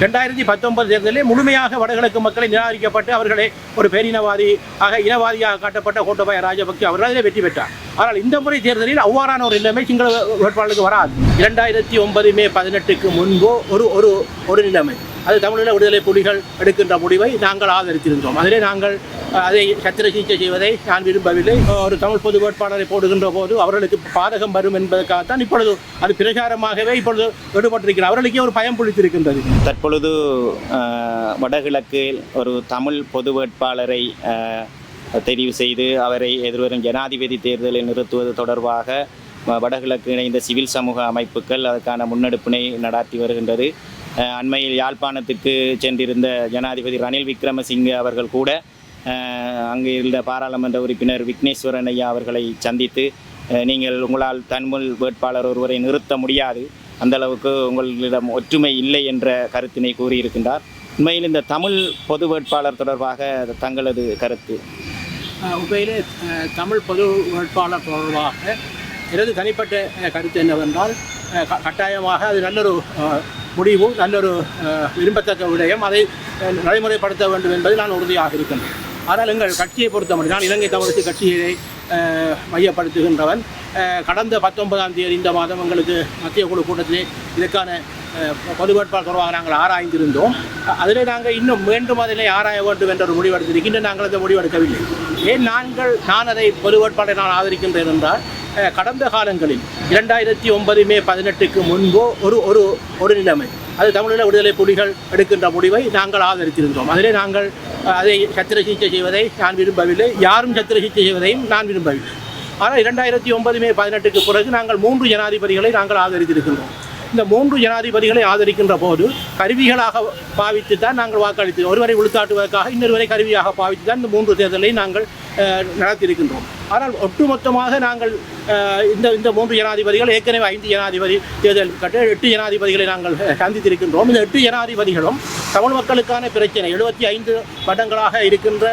ரெண்டாயிரத்தி பத்தொன்பது தேர்தலில் முழுமையாக வடகிழக்கு மக்களை நிராகரிக்கப்பட்டு அவர்களை ஒரு பேரினவாதி ஆக இனவாதியாக காட்டப்பட்ட கோட்டபாய ராஜபக்சே அவர்கள் அதில் வெற்றி பெற்றார். ஆனால் இந்த முறை தேர்தலில் அவ்வாறான ஒரு நிலைமை சிங்கள வேட்பாளருக்கு வராது. இரண்டாயிரத்தி ஒன்பது மே பதினெட்டுக்கு முன்போ ஒரு ஒரு ஒரு நிலைமை. அது தமிழீழ விடுதலை புலிகள் எடுக்கின்ற முடிவை நாங்கள் ஆதரித்திருந்தோம். அதிலே நாங்கள் அதை சத்திர சிகிச்சை செய்வதை நான் விரும்பவில்லை. ஒரு தமிழ் பொது வேட்பாளரை போடுகின்ற போது அவர்களுக்கு பாதகம் வரும் என்பதற்காகத்தான் இப்பொழுது அது பிரச்சாரமாகவே இப்பொழுது ஈடுபட்டிருக்கிறார் அவர்களுக்கே ஒரு பயம் பிடித்திருக்கின்றது தற்பொழுது வடகிழக்கில் ஒரு தமிழ் பொது வேட்பாளரை தெரிவு செய்து அவரை எதிர்வரும் ஜனாதிபதி தேர்தலை நிறுத்துவது தொடர்பாக வடகிழக்கு இணைந்த சிவில் சமூக அமைப்புகள் அதற்கான முன்னெடுப்பினை நடாத்தி வருகின்றது. அண்மையில் யாழ்ப்பாணத்துக்கு சென்றிருந்த ஜனாதிபதி ரணில் விக்ரமசிங்கே அவர்கள் கூட அங்கே அங்கு இருந்த பாராளுமன்ற உறுப்பினர் விக்னேஸ்வரன் ஐயா அவர்களை சந்தித்து நீங்கள் உங்களால் தன்முல் வேட்பாளர் ஒருவரை நிறுத்த முடியாது அந்த அளவுக்கு உங்களிடம் ஒற்றுமை இல்லை என்ற கருத்தினை கூறியிருக்கின்றார். உண்மையில் இந்த தமிழ் பொது வேட்பாளர் தொடர்பாக தங்களது கருத்து? உண்மையில் உண்மையிலே தமிழ் பொது வேட்பாளர் தொடர்பாக எனது தனிப்பட்ட கருத்து என்னவென்றால் கட்டாயமாக அது நல்லொரு முடிவும் நல்லொரு விரும்பத்தக்க விடயம். அதை நடைமுறைப்படுத்த வேண்டும் என்பது நான் உறுதியாக இருக்கின்றேன். ஆனால் எங்கள் கட்சியை பொறுத்தவரை நான் இலங்கை தமிழரசு கட்சியை மையப்படுத்துகின்றவன். கடந்த பத்தொன்பதாம் தேதி இந்த மாதம் எங்களுக்கு மத்திய குழு கூட்டத்திலே இதற்கான பொது வேட்பாளர் தொடர்பாக நாங்கள் ஆராய்ந்திருந்தோம். அதில் நாங்கள் இன்னும் மீண்டும் அதிலே ஆராய வேண்டும் என்ற ஒரு முடிவெடுத்திருக்கின்ற நாங்கள் அந்த முடிவெடுக்கவில்லை ஏன் நாங்கள் நான் அதை பொது வேட்பாளரை நான் ஆதரிக்கின்றேன் என்றால் கடந்த காலங்களில் இரண்டாயிரத்தி ஒன்பது மே பதினெட்டுக்கு முன்போ ஒரு ஒரு ஒரு நிலைமை. அது தமிழீழ விடுதலை புலிகள் எடுக்கின்ற முடிவை நாங்கள் ஆதரித்திருந்தோம். அதிலே நாங்கள் அதை சத்திர சிகிச்சை செய்வதை நான் விரும்பவில்லை. யாரும் சத்திர சிகிச்சை செய்வதையும் நான் விரும்பவில்லை. ஆனால் இரண்டாயிரத்தி ஒன்பது மே பதினெட்டுக்கு பிறகு நாங்கள் மூன்று ஜனாதிபதிகளை நாங்கள் ஆதரித்திருக்கின்றோம். இந்த மூன்று ஜனாதிபதிகளை ஆதரிக்கின்ற போது கருவிகளாக பாவித்து தான் நாங்கள் வாக்களித்து ஒருவரை உளுத்தாட்டுவதற்காக இன்னொருவரை கருவியாக பாவித்து தான் இந்த மூன்று தேர்தலை நாங்கள் நடத்தியிருக்கின்றோம். ஆனால் ஒட்டுமொத்தமாக நாங்கள் இந்த இந்த மூன்று ஜனாதிபதிகள் ஏற்கனவே ஐந்து ஜனாதிபதி தேர்தல் கட்ட எட்டு ஜனாதிபதிகளை நாங்கள் சந்தித்திருக்கின்றோம். இந்த எட்டு ஜனாதிபதிகளும் தமிழ் மக்களுக்கான பிரச்சனை எழுபத்தி ஐந்து வருடங்களாக இருக்கின்ற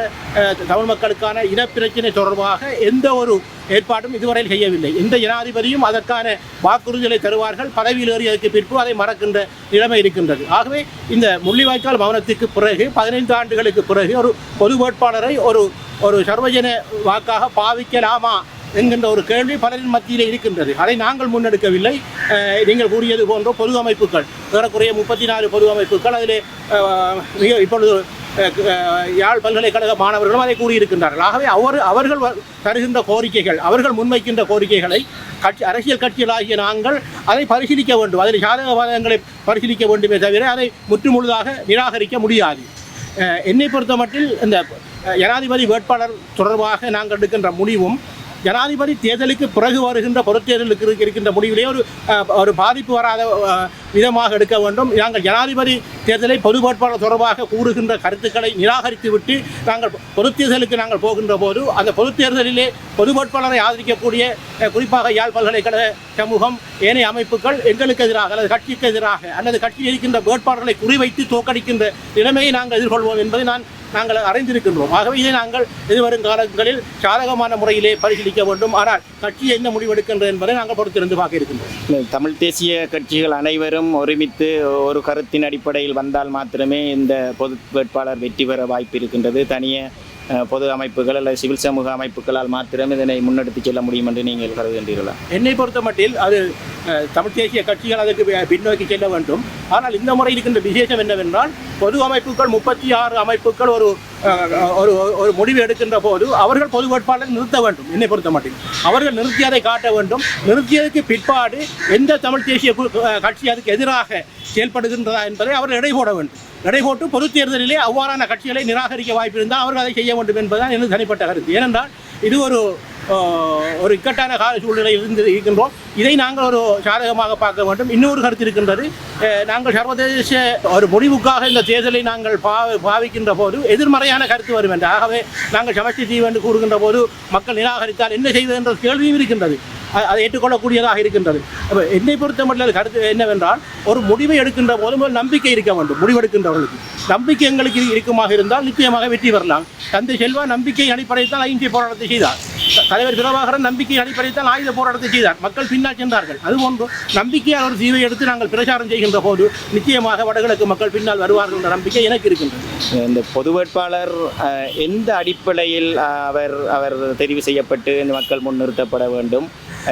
தமிழ் மக்களுக்கான இனப்பிரச்சனை தொடர்பாக எந்த ஒரு ஏற்பாடும் இதுவரையில் செய்யவில்லை. எந்த ஜனாதிபதியும் அதற்கான வாக்குறுதிகளை தருவார்கள். பதவியில் ஏறியதற்கு பிற்பு அதை மறக்கின்ற நிலைமை இருக்கின்றது. ஆகவே இந்த முள்ளிவாய்க்கால் மௌனத்துக்கு பிறகு பதினைந்து ஆண்டுகளுக்கு பிறகு ஒரு பொது வேட்பாளரை ஒரு ஒரு சர்வஜன வாக்காக பாவிக்கலாமா என்கின்ற ஒரு கேள்வி பலரின் மத்தியிலே இருக்கின்றது. அதை நாங்கள் முன்னெடுக்கவில்லை. நீங்கள் கூறியது போன்ற பொது அமைப்புகள் ஏறக்குறைய முப்பத்தி நாலு பொது அமைப்புகள் அதிலே மிக இப்பொழுது யாழ் பல்கலைக்கழக மாணவர்களும் அதை கூறியிருக்கின்றார்கள். ஆகவே அவர் அவர்கள் வ- தருகின்ற கோரிக்கைகள் அவர்கள் முன்வைக்கின்ற கோரிக்கைகளை கட்சி அரசியல் கட்சிகளாகிய நாங்கள் அதை பரிசீலிக்க வேண்டும். அதில் சாதக வாதங்களை பரிசீலிக்க வேண்டுமே தவிர அதை முற்றுமுழுதாக நிராகரிக்க முடியாது. என்னை பொறுத்த மட்டில் இந்த ஜனாதிபதி வேட்பாளர் தொடர்பாக நாங்கள் எடுக்கின்ற முடிவும் ஜனாதிபதி தேர்தலுக்கு பிறகு வருகின்ற பொதுத்தேர்தலுக்கு இருக்கின்ற முடிவிலே ஒரு ஒரு பாதிப்பு வராத விதமாக எடுக்க வேண்டும். நாங்கள் ஜனாதிபதி தேர்தலை பொது வேட்பாளர் தொடர்பாக கூறுகின்ற கருத்துக்களை நிராகரித்துவிட்டு நாங்கள் பொதுத்தேர்தலுக்கு நாங்கள் போகின்ற போது அந்த பொதுத் தேர்தலிலே பொது வேட்பாளரை ஆதரிக்கக்கூடிய குறிப்பாக யாழ் பல்கலைக்கழக சமூகம் ஏனைய அமைப்புகள் எங்களுக்கு எதிராக அல்லது கட்சிக்கு எதிராக அல்லது கட்சி இருக்கின்ற வேட்பாளர்களை குறிவைத்து தோற்கடிக்கின்ற நிலைமையை நாங்கள் எதிர்கொள்வோம் என்பதை நான் நாங்கள் அறிந்திருக்கின்றோம். ஆகவே இதை நாங்கள் எதிர்வரும் காலங்களில் சாதகமான முறையிலே பரிசீலிக்க வேண்டும். ஆனால் கட்சி என்ன முடிவெடுக்கின்றது என்பதை நாங்கள் பொறுத்திருந்து பார்க்க இருக்கின்றோம். தமிழ் தேசிய கட்சிகள் அனைவரும் ஒருமித்து ஒரு கருத்தின் அடிப்படையில் வந்தால் மாத்திரமே இந்த பொது வேட்பாளர் வெற்றி பெற வாய்ப்பு இருக்கின்றது. தனியே பொது அமைப்புகள் அல்லது சிவில் சமூக அமைப்புகளால் மாத்திரமே இதனை முன்னெடுத்து செல்ல முடியும் என்று நீங்கள் கருதுகின்றீர்களா? என்னை பொறுத்த மட்டில் அது தமிழ் தேசிய கட்சிகள் அதற்கு பின்னோக்கி செல்ல வேண்டும். ஆனால் இந்த முறை இருக்கின்ற விசேஷம் என்னவென்றால் பொது அமைப்புகள் முப்பத்தி ஆறு அமைப்புகள் ஒரு ஒரு ஒரு முடிவு எடுக்கின்ற போது அவர்கள் பொது வேட்பாளர் நிறுத்த வேண்டும். என்னை பொறுத்த மட்டில். அவர்கள் நிறுத்தியதை காட்ட வேண்டும். நிறுத்தியதற்கு பிற்பாடு எந்த தமிழ் தேசிய கட்சி அதுக்கு எதிராக செயல்படுகின்றதா என்பதை அவர் எடை போட வேண்டும். எடை போட்டு பொதுத் தேர்தலிலே அவ்வாறான கட்சிகளை நிராகரிக்க வாய்ப்பு இருந்தால் அவர்கள் அதை செய்ய வேண்டும் என்பதுதான் எனது தனிப்பட்ட கருத்து. ஏனென்றால் இது ஒரு ஒரு இக்கட்டான கால சூழ்நிலையில் இருந்து இருக்கின்றோம். இதை நாங்கள் ஒரு சாதகமாக பார்க்க வேண்டும். இன்னொரு கருத்து இருக்கின்றது நாங்கள் நாங்கள் சர்வதேச ஒரு முடிவுக்காக இந்த தேர்தலை நாங்கள் பாவி பாவிக்கின்ற போது எதிர்மறையான கருத்து வரும் என்று. ஆகவே நாங்கள் சமஷ்டி தீவு என்று கூறுகின்ற போது மக்கள் நிராகரித்தால் என்ன செய்வது என்ற கேள்வியும் இருக்கின்றது. அதை ஏற்றுக்கொள்ளக்கூடியதாக இருக்கின்றது. அப்போ என்னை பொறுத்த மட்டும் கருத்து என்னவென்றால் ஒரு முடிவை எடுக்கின்ற போது முதல் நம்பிக்கை இருக்க வேண்டும் முடிவெடுக்கின்றவர்களுக்கு. நம்பிக்கை எங்களுக்கு இருக்குமாக இருந்தால் நிச்சயமாக வெற்றி பெறலாம். தந்தை செல்வா நம்பிக்கை அடிப்படையில் தான் ஐந்து போராட்டத்தை செய்தார். தலைவர் பிரபாகரன் நம்பிக்கை அடிப்படையில் தான் ஆயுத போராட்டத்தை செய்தார். மக்கள் பின்னால் சென்றார்கள். அதுபோன்று நம்பிக்கையால் ஒரு தீவை எடுத்து நாங்கள் பிரச்சாரம் செய்கின்ற போது நிச்சயமாக வடகிழக்கு மக்கள் பின்னால் வருவார்கள் என்ற நம்பிக்கை எனக்கு இருக்கின்றது. இந்த பொது வேட்பாளர் எந்த அடிப்படையில் அவர் அவர் தெரிவு செய்யப்பட்டு இந்த மக்கள் முன்னிறுத்தப்பட வேண்டும்?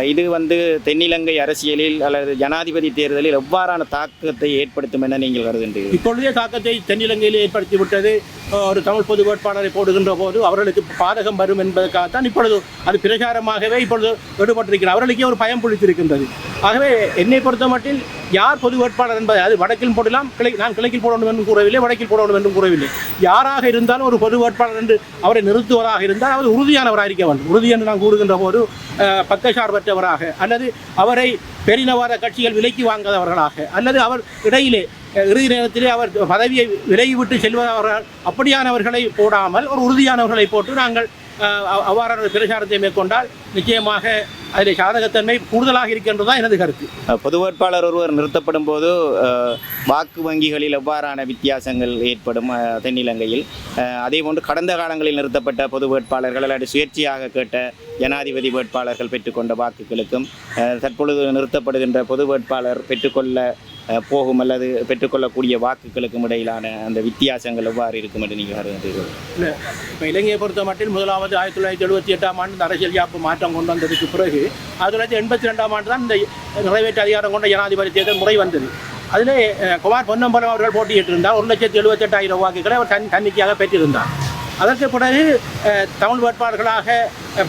இது வந்து தென்னிலங்கை அரசியலில் அல்லது ஜனாதிபதி தேர்தலில் எவ்வாறான தாக்கத்தை ஏற்படுத்தும் என நீங்கள் கருதுகிறீர்கள் இப்பொழுதே தாக்கத்தை தென்னிலங்கையில் ஏற்படுத்தி விட்டது. அஹ், ஒரு தமிழ் பொது வேட்பாளரை போடுகின்ற போது அவர்களுக்கு பாதகம் வரும் என்பதற்காகத்தான் இப்பொழுது அது பிரச்சாரமாகவே இப்பொழுது ஈடுபட்டிருக்கிறார் அவர்களுக்கே ஒரு பயம் பிடித்திருக்கின்றது ஆகவே என்னை பொறுத்த மட்டில் யார் பொது வேட்பாளர் என்பதை அது வடக்கில் போடலாம் கிளை நான் கிழக்கில் போட வேண்டும் என்றும் கூறவில்லை வடக்கில் போட வேண்டும் என்றும் கூறவில்லை. யாராக இருந்தாலும் ஒரு பொது வேட்பாளர் என்று அவரை நிறுத்துவதாக இருந்தால் அவர் உறுதியானவராக இருக்க வேண்டும். உறுதி என்று நான் கூறுகின்ற போது அஹ், பக்கசார்பற்றவராக அல்லது அவரை பெரினவார கட்சிகள் விலைக்கு வாங்காதவர்களாக அல்லது அவர் இடையிலே இறுதி நேரத்திலே அவர் பதவியை விலகிவிட்டு செல்வதவர்கள் அப்படியானவர்களை போடாமல் ஒரு உறுதியானவர்களை போட்டு நாங்கள் அவ்- அவ்வாறான ஒரு பிரச்சாரத்தை மேற்கொண்டால் நிச்சயமாக அதில் சாதகத்தன்மை கூடுதலாக இருக்கின்றதுதான் எனது கருத்து. பொது வேட்பாளர் ஒருவர் நிறுத்தப்படும் போது வாக்கு வங்கிகளில் எவ்வாறான வித்தியாசங்கள் ஏற்படும் தென்னிலங்கையில்? அதே போன்று கடந்த காலங்களில் நிறுத்தப்பட்ட பொது வேட்பாளர்கள் அல்லது சுயேட்சையாக கேட்ட ஜனாதிபதி வேட்பாளர்கள் பெற்றுக்கொண்ட வாக்குகளுக்கும் தற்பொழுது நிறுத்தப்படுகின்ற பொது வேட்பாளர் பெற்றுக்கொள்ள போகும் அல்லது பெற்றுக்கொள்ளக்கூடிய வாக்குகளுக்கும் இடையிலான அந்த வித்தியாசங்கள் எவ்வாறு இருக்கும் என்று நீங்கள் இல்லை. இப்போ இலங்கையை பொறுத்த மட்டும் முதலாவது ஆயிரத்தி தொள்ளாயிரத்தி எழுபத்தி எட்டாம் ஆண்டு இந்த அரசியல் யாப்பு மாற்றம் கொண்டு வந்ததுக்கு பிறகு ஆயிரத்தி தொள்ளாயிரத்தி எண்பத்தி ரெண்டாம் ஆண்டு தான் இந்த நிறைவேற்று அதிகாரம் கொண்ட ஜனாதிபதி தேர்தல் முறை வந்தது. அதிலே குமார் பொன்னம்பலம் அவர்கள் போட்டியிட்டிருந்தார். ஒரு லட்சத்தி எழுபத்தெட்டாயிரம் வாக்குகளை அவர் தன் தன்னிக்கையாக பெற்றிருந்தார். அதற்கு பிறகு தமிழ் வேட்பாளர்களாக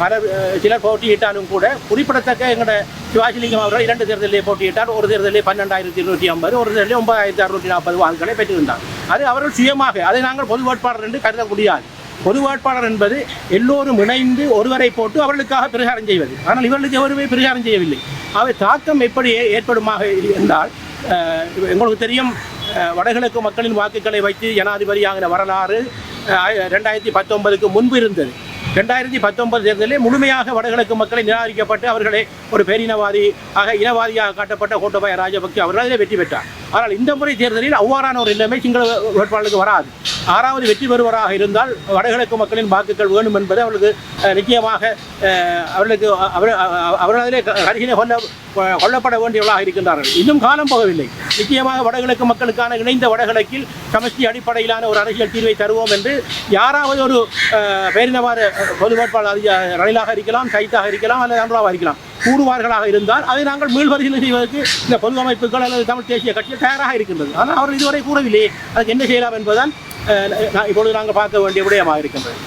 பல சிலர் போட்டியிட்டாலும் கூட குறிப்பிடத்தக்க எங்களோட சிவாஜிலிங்கம் அவர்கள் இரண்டு தேர்தலிலே போட்டியிட்டார். ஒரு தேர்தலில் பன்னெண்டாயிரத்தி இருநூற்றி ஐம்பது ஒரு தேர்தலில் ஒன்பதாயிரத்தி அறுநூற்றி நாற்பது வாக்குகளை பெற்றிருந்தார். அது அவர்கள் சுயமாக அதை நாங்கள் பொது வேட்பாளர் என்று கருத முடியாது. பொது வேட்பாளர் என்பது எல்லோரும் இணைந்து ஒருவரை போட்டு அவர்களுக்காக பிரச்சாரம் செய்வது. ஆனால் இவர்களுக்கு எவருமே பிரச்சாரம் செய்யவில்லை. அவை தாக்கம் எப்படி ஏற்படுமாக இருந்தால் எங்களுக்கு தெரியும் வடகிழக்கு மக்களின் வாக்குகளை வைத்து ஜனாதிபதியாகிற வரலாறு ரெண்டாயிரத்தி பத்தொன்பதுக்கு முன்பு இருந்தது. ரெண்டாயிரத்தி பத்தொன்பது தேர்தலில் முழுமையாக வடகிழக்கு மக்களை நிராகரிக்கப்பட்டு அவர்களை ஒரு பேரினவாதி ஆக இனவாதியாக காட்டப்பட்ட கோட்டபாய ராஜபக்சே அவர்கள் அதிலே வெற்றி பெற்றார். ஆனால் இந்த முறை தேர்தலில் அவ்வாறான ஒரு நிலைமை சிங்கள வேட்பாளருக்கு வராது. ஆறாவது வெற்றி பெறுவராக இருந்தால் வடகிழக்கு மக்களின் வாக்குகள் வேணும் என்பது அவர்களுக்கு நிச்சயமாக அவர்களுக்கு அவர் அவர்களதிலே கருகினை கொல்ல கொல்லப்பட வேண்டியவர்களாக இருக்கின்றார்கள். இன்னும் காலம் போகவில்லை. நிச்சயமாக வடகிழக்கு மக்களுக்கான இணைந்த வடகிழக்கில் சமஷ்டி அடிப்படையிலான ஒரு அரசியல் தீர்வை தருவோம் என்று யாராவது ஒரு பேரினவாறு பொது வேட்பாளர் ரணிலாக இருக்கலாம் சைத்தாக இருக்கலாம் அல்லது அன்றாவாக இருக்கலாம். கூடுவார்களாக இருந்தால் அதை நாங்கள் மீள்பரிசீலனை செய்வதற்கு இந்த பொது அமைப்புகள் அல்லது தமிழ் தேசிய கட்சிகள் தயாராக இருக்கின்றது. ஆனால் அவர்கள் இதுவரை கூறவில்லை அதுக்கு என்ன செய்யலாம் என்பதுதான் இப்பொழுது நாங்கள் பார்க்க வேண்டிய விடயமாக இருக்கின்றது